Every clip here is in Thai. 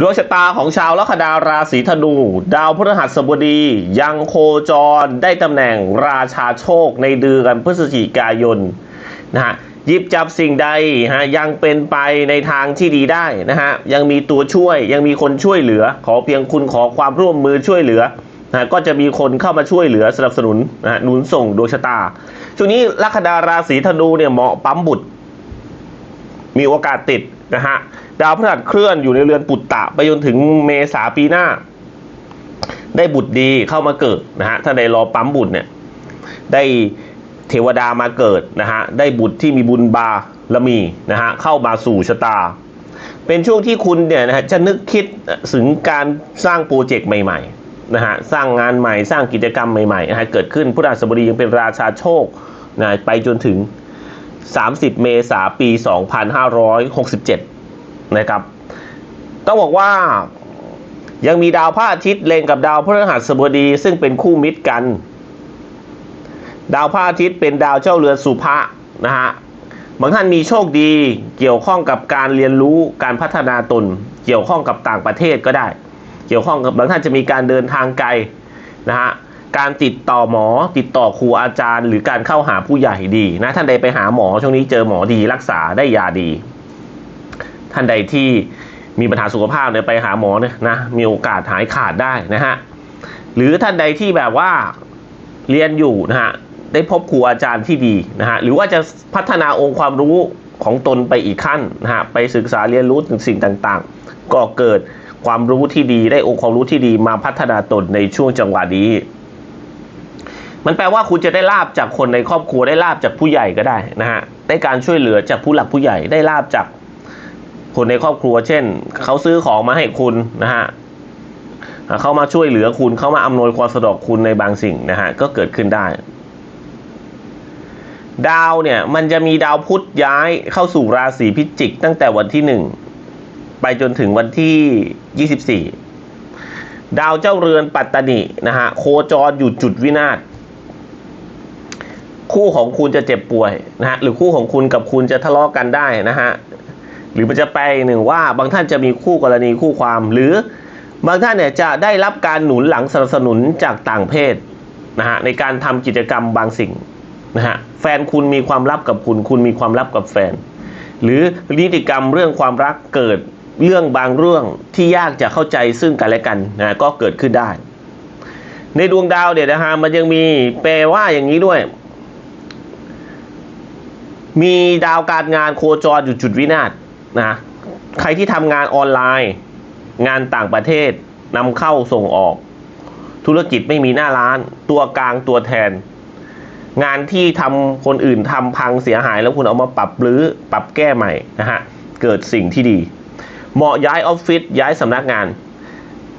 ดวงชะตาของชาวลัคนาราศีธนู ดาวพฤหัสบดี ยังโคจรได้ตำแหน่งราชาโชคในเดือนพฤศจิกายนนะฮะยิบจับสิ่งใดฮะยังเป็นไปในทางที่ดีได้นะฮะยังมีตัวช่วยยังมีคนช่วยเหลือ ขอเพียงคุณขอความร่วมมือช่วยเหลือนะฮะก็จะมีคนเข้ามาช่วยเหลือสนับสนุนนะฮะหนุนส่งดวงชะตา ช่วงนี้ลัคนาราศีธนูเนี่ยเหมาะปั๊มบุตร มีโอกาสติด นะฮะดาวพฤหัสเคลื่อนอยู่ในเรือนปุตตะ ไปจนถึงเมษาปีหน้า ได้บุตรดีเข้ามาเกิดนะฮะถ้าในรอปั๊มบุตรเนี่ยได้เทวดามาเกิดนะฮะได้บุตรที่มีบุญบารมีนะฮะเข้ามาสู่ชะตา เป็นช่วงที่คุณเนี่ยนะฮะจะนึกคิดถึงการสร้างโปรเจกต์ใหม่ๆนะฮะสร้างงานใหม่สร้างกิจกรรมใหม่ๆนะฮะเกิดขึ้นพุทธศบดียังเป็นราชาโชคนะไปจนถึง 30 เมษาปี 2567 นะครับ ต้องบอกว่ายังมีดาวพระอาทิตย์เล็งกับดาวพฤหัสบดีซึ่งเป็นคู่มิตรกัน ดาวพระอาทิตย์เป็นดาวเจ้าเรือนสุภะนะฮะบางท่านมีโชคดีเกี่ยวข้องกับการเรียนรู้การพัฒนาตน เกี่ยวข้องกับต่างประเทศก็ได้ เกี่ยวข้องกับบางท่านจะมีการเดินทางไกลนะฮะ การติดต่อหมอ ติดต่อครูอาจารย์ หรือการเข้าหาผู้ใหญ่ดีนะท่านใดไปหาหมอช่วงนี้เจอหมอดีรักษาได้ยาดี ท่านใดที่มีปัญหาสุขภาพเนี่ยไปหาหมอเนี่ยนะมีโอกาสหายขาดได้นะฮะหรือท่านใดที่แบบว่าเรียนอยู่นะฮะได้พบครูอาจารย์ที่ดีนะฮะหรือว่าจะพัฒนาองค์ความรู้ของตนไปอีกขั้นนะฮะไปศึกษาเรียนรู้ถึงสิ่งต่างๆ ก็เกิดความรู้ที่ดีได้องค์ความรู้ที่ดีมาพัฒนาตนในช่วงจังหวะนี้ มันแปลว่าคุณจะได้ลาบจากคนในครอบครัวได้ลาบจากผู้ใหญ่ก็ได้นะฮะได้การช่วยเหลือจากผู้หลักผู้ใหญ่ได้ลาบจากคนในครอบครัว เช่นเขาซื้อของมาให้คุณนะฮะเขามาช่วยเหลือคุณเขามาอำนวยความสะดวกคุณในบางสิ่งนะฮะก็เกิดขึ้นได้ ดาวเนี่ยมันจะมีดาวพุธย้ายเข้าสู่ราศีพิจิก ตั้งแต่วันที่หนึ่งไปจนถึงวันที่ยี่สิบสี่ดาวเจ้าเรือนปัตตานินะฮะโคจรอยู่จุดวินาศ คู่ของคุณจะเจ็บป่วยนะฮะหรือคู่ของคุณกับคุณจะทะเลาะกันได้นะฮะหรือมันจะแปลหนึ่งว่าบางท่านจะมีคู่กรณีคู่ความ หรือบางท่านเนี่ยจะได้รับการหนุนหลังสนับสนุนจากต่างเพศนะฮะในการทำกิจกรรมบางสิ่งนะฮะแฟนคุณมีความลับกับคุณ คุณมีความลับกับแฟน หรือนิติกรรมเรื่องความรักเกิดเรื่องบางเรื่องที่ยากจะเข้าใจซึ่งกันและกันนะก็เกิดขึ้นได้ ในดวงดาวเนี่ยนะฮะมันยังมีแปลว่าอย่างนี้ด้วย มีดาวการงานโคจรอยู่จุดวินาศนะใครที่ทำงานออนไลน์ งานต่างประเทศนำเข้าส่งออก ธุรกิจไม่มีหน้าร้าน ตัวกลางตัวแทน งานที่ทำคนอื่นทำพังเสียหายแล้วคุณเอามาปรับรื้อปรับแก้ใหม่นะฮะเกิดสิ่งที่ดี เหมาะย้ายออฟฟิศย้ายสำนักงาน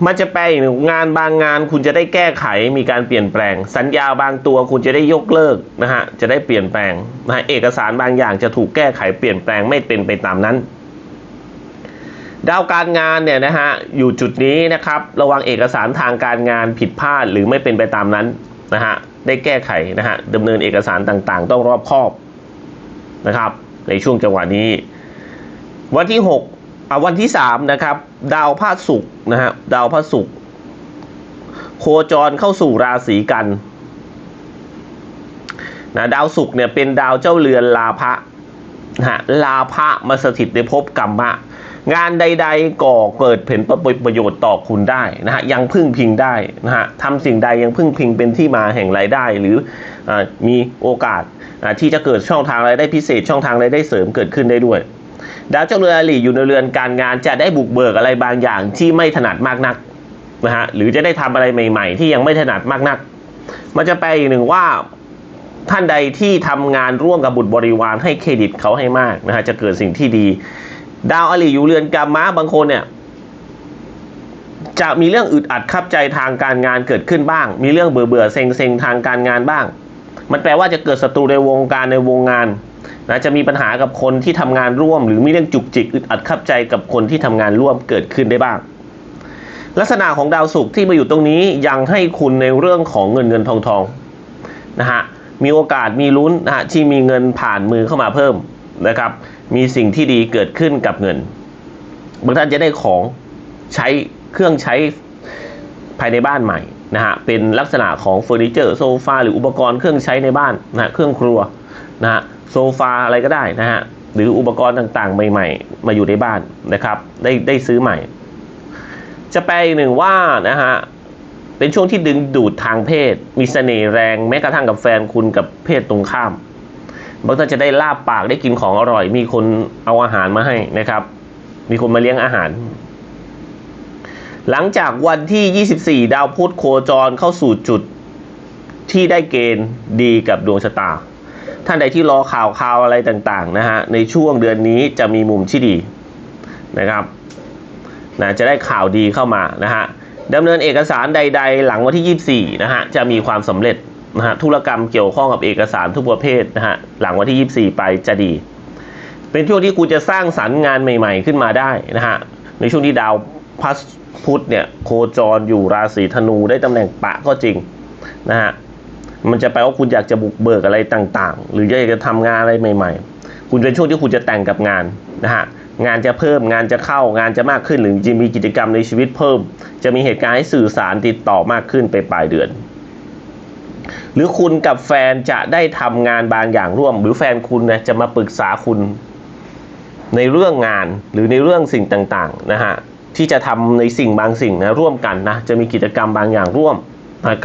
มันจะแปลอีกหนึ่งงานบางงานคุณจะได้แก้ไขมีการเปลี่ยนแปลง สัญญาบางตัวคุณจะได้ยกเลิกนะฮะจะได้เปลี่ยนแปลงนะฮะเอกสารบางอย่างจะถูกแก้ไขเปลี่ยนแปลงไม่เป็นไปตามนั้น ดาวการงานเนี่ยนะฮะอยู่จุดนี้นะครับ ระวังเอกสารทางการงานผิดพลาดหรือไม่เป็นไปตามนั้นนะฮะได้แก้ไขนะฮะดำเนินเอกสารต่างๆ ต้องรอบคอบนะครับ ในช่วงจังหวะนี้ วันที่ 6 อะวันที่3นะครับ ดาวพระศุกร์นะฮะดาวพระศุกร์โคจรเข้าสู่ราศีกันนะดาวศุกร์เนี่ยเป็นดาวเจ้าเรือนลาภะนะฮะลาภะมาสถิตในภพกรรมะ งานใด ๆ ก่อเกิดผลประโยชน์ต่อคุณได้นะฮะยังพึ่งพิงได้นะฮะทำสิ่งใดยังพึ่งพิงเป็นที่มาแห่งรายได้ หรืออมีโอกาสที่จะเกิดช่องทางรายได้พิเศษช่องทางรายได้เสริมเกิดขึ้นได้ด้วย ดาวเจ้าเรือนอริอยู่ในเรือนการงานจะได้บุกเบิกอะไรบางอย่างที่ไม่ถนัดมากนักนะฮะหรือจะได้ทำอะไรใหม่ ๆ ที่ยังไม่ถนัดมากนัก มันจะแปลอีกหนึ่งว่าท่านใดที่ทำงานร่วมกับบุตรบริวารให้เครดิตเขาให้มากนะฮะจะเกิดสิ่งที่ดี ดาวอริอยู่เรือนกรรมะบางคนเนี่ยจะมีเรื่องอึดอัดขับใจทางการงานเกิดขึ้นบ้าง มีเรื่องเบื่อเบื่อเซ็งเซ็งทางการงานบ้าง มันแปลว่าจะเกิดศัตรูในวงการในวงงาน นะจะมีปัญหากับคนที่ทำงานร่วม หรือมีเรื่องจุกจิกอึดอัดขับใจกับคนที่ทำงานร่วมเกิดขึ้นได้บ้าง ลักษณะของดาวศุกร์ที่มาอยู่ตรงนี้ยังให้คุณในเรื่องของเงินเงินทองทองนะฮะมีโอกาสมีลุ้นนะฮะที่มีเงินผ่านมือเข้ามาเพิ่มนะครับ มีสิ่งที่ดีเกิดขึ้นกับเงินบางท่านจะได้ของใช้เครื่องใช้ภายในบ้านใหม่นะฮะเป็นลักษณะของเฟอร์นิเจอร์โซฟาหรืออุปกรณ์เครื่องใช้ในบ้านนะฮะเครื่องครัว นะฮะโซฟาอะไรก็ได้นะฮะหรืออุปกรณ์ต่างๆ ใหม่ๆ มาอยู่ในบ้านนะครับ ได้ได้ซื้อใหม่ จะแปลอีกหนึ่งว่านะฮะเป็นช่วงที่ดึงดูดทางเพศ มีเสน่ห์แรงแม้กระทั่งกับแฟนคุณกับเพศตรงข้ามบางท่านจะได้ลาบปากได้กินของอร่อย มีคนเอาอาหารมาให้นะครับ มีคนมาเลี้ยงอาหาร หลังจากวันที่ 24 ดาวพุธโคจรเข้าสู่จุดที่ได้เกณฑ์ดีกับดวงชะตา ท่านใดที่รอข่าวข่าวอะไรต่างๆนะฮะในช่วงเดือนนี้จะมีมุมที่ดีนะครับนะจะได้ข่าวดีเข้ามานะฮะดำเนินเอกสารใด ๆ หลังวันที่ 24นะฮะจะมีความสำเร็จนะฮะธุรกรรมเกี่ยวข้องกับเอกสารทุกประเภทนะฮะหลังวันที่ 24 ไปจะดี เป็นช่วงที่คุณจะสร้างสรรค์งานใหม่ ๆ ขึ้นมาได้นะฮะในช่วงที่ดาวพัสพุธเนี่ยโคจรอยู่ราศีธนูได้ตำแหน่งปะก็จริงนะฮะ มันจะแปลว่าคุณอยากจะบุกเบิกอะไรต่างๆ หรืออยากจะทำงานอะไรใหม่ ๆ คุณเป็นช่วงที่คุณจะแต่งกับงานนะฮะงานจะเพิ่มงานจะเข้างานจะมากขึ้นหรือจะมีกิจกรรมในชีวิตเพิ่ม จะมีเหตุการณ์ให้สื่อสารติดต่อมากขึ้นไปปลายเดือน หรือคุณกับแฟนจะได้ทำงานบางอย่างร่วม หรือแฟนคุณนะจะมาปรึกษาคุณในเรื่องงานหรือในเรื่องสิ่งต่างๆนะฮะที่จะทำในสิ่งบางสิ่งนะร่วมกันนะจะมีกิจกรรมบางอย่างร่วม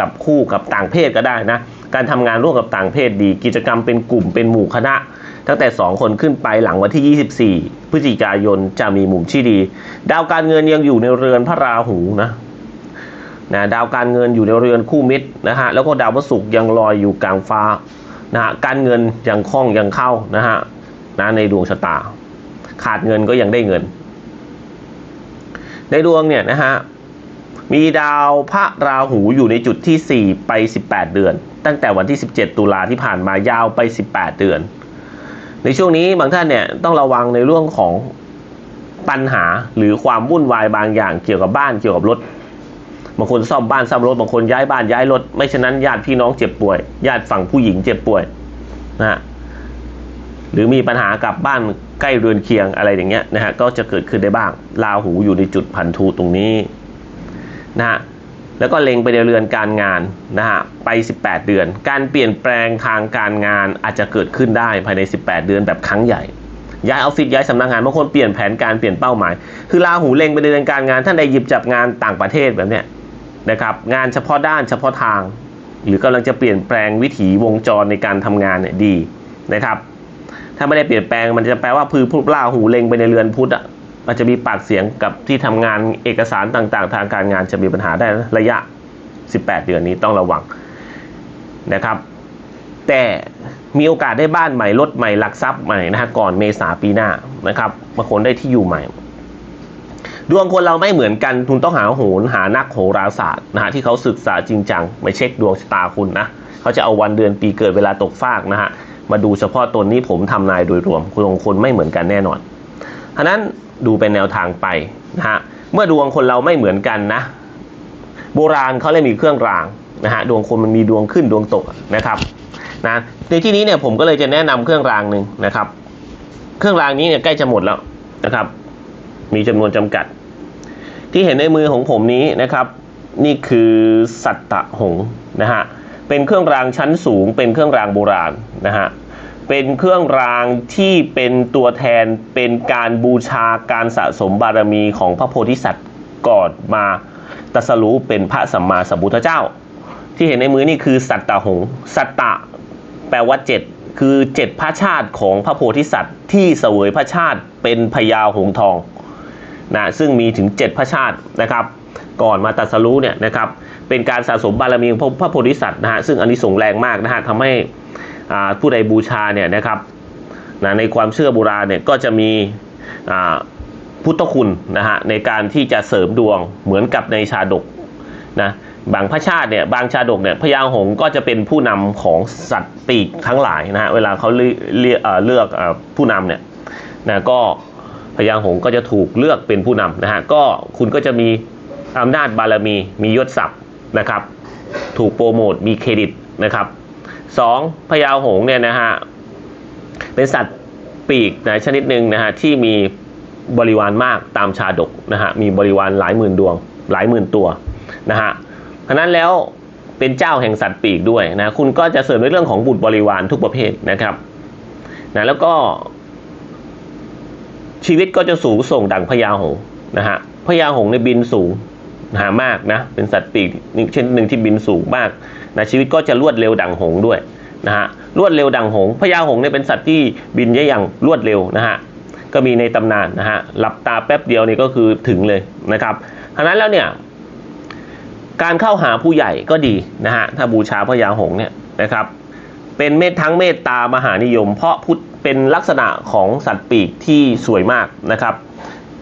กับคู่กับต่างเพศก็ได้นะ การทำงานร่วมกับต่างเพศดี กิจกรรมเป็นกลุ่มเป็นหมู่คณะ ตั้งแต่ 2 คนขึ้นไปหลังวันที่ 24 พฤศจิกายนจะมีมุมที่ดี ดาวการเงินยังอยู่ในเรือนพระราหูนะนะดาวการเงินอยู่ในเรือนคู่มิตรนะฮะแล้วก็ดาวพระศุกร์ยังลอยอยู่กลางฟ้านะฮะการเงินยังคล่องยังเข้านะฮะนะในดวงชะตา ขาดเงินก็ยังได้เงิน ในดวงเนี่ยนะฮะ มีดาวพระราหูอยู่ในจุดที่ 4 ไป 18 เดือน ตั้งแต่วันที่ 17 ตุลาที่ผ่านมายาวไป 18 เดือน ในช่วงนี้บางท่านเนี่ยต้องระวังในเรื่องของปัญหาหรือความวุ่นวายบางอย่างเกี่ยวกับบ้านเกี่ยวกับรถบางคนซ่อมบ้านซ่อมรถบางคนย้ายบ้านย้ายรถ ไม่ฉะนั้นญาติพี่น้องเจ็บป่วย ญาติฝั่งผู้หญิงเจ็บป่วยนะฮะหรือมีปัญหากับบ้านใกล้เรือนเคียงอะไรอย่างเงี้ยนะฮะก็จะเกิดขึ้นได้บ้างราหูอยู่ในจุดพันธุตรงนี้ นะฮะแล้วก็เล็งไปในเรือนการงานนะฮะไป 18 เดือน การเปลี่ยนแปลงทางการงานอาจจะเกิดขึ้นได้ภายใน 18 เดือนแบบครั้งใหญ่ย้ายออฟฟิศย้ายสำนักงานบางคนเปลี่ยนแผนการเปลี่ยนเป้าหมาย คือราหูเล็งไปในเรือนการงานท่านใดหยิบจับงานต่างประเทศแบบเนี้ยนะครับงานเฉพาะด้านเฉพาะทาง หรือกำลังจะเปลี่ยนแปลงวิถีวงจรในการทำงานเนี่ยดีนะครับถ้าไม่ได้เปลี่ยนแปลงมันจะแปลว่าพือพุธล่าหูเล็งไปในเรือนพุทธอะ อาจจะมีปากเสียงกับที่ทำงานเอกสารต่างๆ ทางการงานจะมีปัญหาได้นะระยะ 18 เดือนนี้ต้องระวังนะครับ แต่มีโอกาสได้บ้านใหม่รถใหม่หลักทรัพย์ใหม่นะฮะก่อนเมษาปีหน้านะครับบางคนได้ที่อยู่ใหม่ ดวงคนเราไม่เหมือนกันคุณต้องหาโหนหานักโหราศาสตร์นะฮะที่เขาศึกษาจริงจังไปเช็คดวงชะตาคุณนะเขาจะเอาวันเดือนปีเกิดเวลาตกฟากนะฮะมาดูเฉพาะตนนี้ผมทำนายโดยรวมดวงคนไม่เหมือนกันแน่นอน ฉะนั้นดูเป็นแนวทางไปนะฮะเมื่อดวงคนเราไม่เหมือนกันนะ โบราณเขาเลยมีเครื่องรางนะฮะดวงคนมันมีดวงขึ้นดวงตกนะครับนะในที่นี้เนี่ยผมก็เลยจะแนะนำเครื่องรางหนึ่งนะครับ เครื่องรางนี้เนี่ยใกล้จะหมดแล้วนะครับ มีจำนวนจำกัด ที่เห็นในมือของผมนี้นะครับ นี่คือสัตตะหงนะฮะเป็นเครื่องรางชั้นสูงเป็นเครื่องรางโบราณนะฮะ เป็นเครื่องรางที่เป็นตัวแทนเป็นการบูชาการสะสมบารมีของพระโพธิสัตว์ก่อนมาตรัสรู้เป็นพระสัมมาสัมพุทธเจ้า ที่เห็นในมือนี่คือสัตตะหงส์สัตตะแปลว่าเจ็ดคือเจ็ดพระชาติของพระโพธิสัตว์ ที่เสวยพระชาติเป็นพญาหงส์ทองนะซึ่งมีถึงเจ็ดพระชาตินะครับ ก่อนมาตรัสรู้เนี่ยนะครับเป็นการสะสมบารมีของพระโพธิสัตว์นะฮะซึ่งอันนี้ส่งแรงมากนะฮะทำให้ ผู้ใดบูชาเนี่ยนะครับนะในความเชื่อโบราณเนี่ยก็จะมีพุทธคุณนะฮะในการที่จะเสริมดวงเหมือนกับในชาดกนะบางพระชาติเนี่ยบางชาดกเนี่ยพญาหงก็จะเป็นผู้นำของสัตว์ปีกทั้งหลายนะฮะเวลาเขาเลือกเลือกผู้นำเนี่ยนะก็พญาหงก็จะถูกเลือกเป็นผู้นำนะฮะก็คุณก็จะมีอำนาจบารมีมียศศักดิ์นะครับ ถูกโปรโมทมีเครดิตนะครับ สองพญาหงเนี่ยนะฮะเป็นสัตว์ปีกนะชนิดหนึ่งนะฮะที่มีบริวารมากตามชาดกนะฮะมีบริวารหลายหมื่นดวง หลายหมื่นตัวนะฮะฉะนั้นแล้วเป็นเจ้าแห่งสัตว์ปีกด้วยนะคุณก็จะเสริมในเรื่องของบุตรบริวารทุกประเภทนะครับนะแล้วก็ชีวิตก็จะสูงส่งดังพญาหงนะฮะพญาหงในบินสูง นะฮะมากนะเป็นสัตว์ปีกเช่นหนึ่งที่บินสูงมากนะชีวิตก็จะรวดเร็วดังหงด้วยนะฮะรวดเร็วดังหงพญาหงเนี่ยเป็นสัตว์ที่บินได้อย่างรวดเร็วนะฮะก็มีในตำนานนะฮะหลับตาแป๊บเดียวนี่ก็คือถึงเลยนะครับฉะนั้นแล้วเนี่ยการเข้าหาผู้ใหญ่ก็ดีนะฮะถ้าบูชาพญาหงเนี่ยนะครับเป็นเมตทั้งเมตตามหานิยม เพราะพุทธเป็นลักษณะของสัตว์ปีกที่สวยมากนะครับ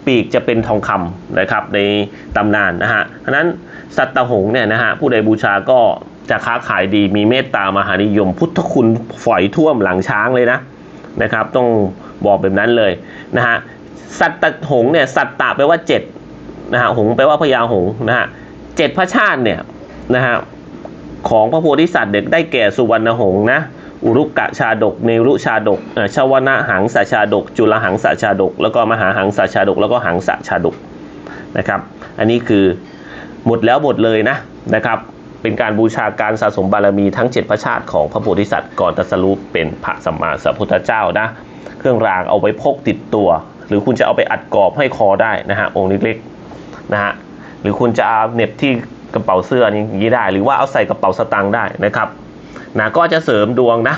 ปีกจะเป็นทองคำนะครับในตำนานนะฮะฉะนั้นสัตตหงเนี่ยนะฮะผู้ใดบูชาก็จะค้าขายดีมีเมตตามหานิยม พุทธคุณฝอยท่วมหลังช้างเลยนะนะครับ ต้องบอกแบบนั้นเลยนะฮะสัตตหงเนี่ยสัตตะแปลว่าเจ็ดนะฮะหงแปลว่าพญาหงนะฮะเจ็ดพระชาติเนี่ยนะฮะของพระโพธิสัตว์เด็กได้แก่สุวรรณหงนะ อุรุกะชาดกเนรุชาดกเชาวนะหังสชาดก จุลหังสชาดก แล้วก็มหาหังสชาดก แล้วก็หังสชาดกนะครับ อันนี้คือหมดแล้วหมดเลยนะนะครับ เป็นการบูชาการสะสมบารมีทั้ง 7 พระชาติของพระโพธิสัตว์ก่อนตรัสรู้เป็นพระสัมมาสัมพุทธเจ้านะ เครื่องรางเอาไว้พกติดตัว หรือคุณจะเอาไปอัดกรอบให้คอได้นะฮะองค์เล็กๆนะฮะหรือคุณจะเอาเน็บที่กระเป๋าเสื้ออย่างนี้ได้ หรือว่าเอาใส่กระเป๋าสตางค์ได้นะครับ นะก็จะเสริมดวงนะ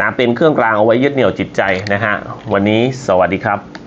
นะเป็นเครื่องกลางเอาไว้ยึดเหนี่ยวจิตใจนะฮะวันนี้สวัสดีครับ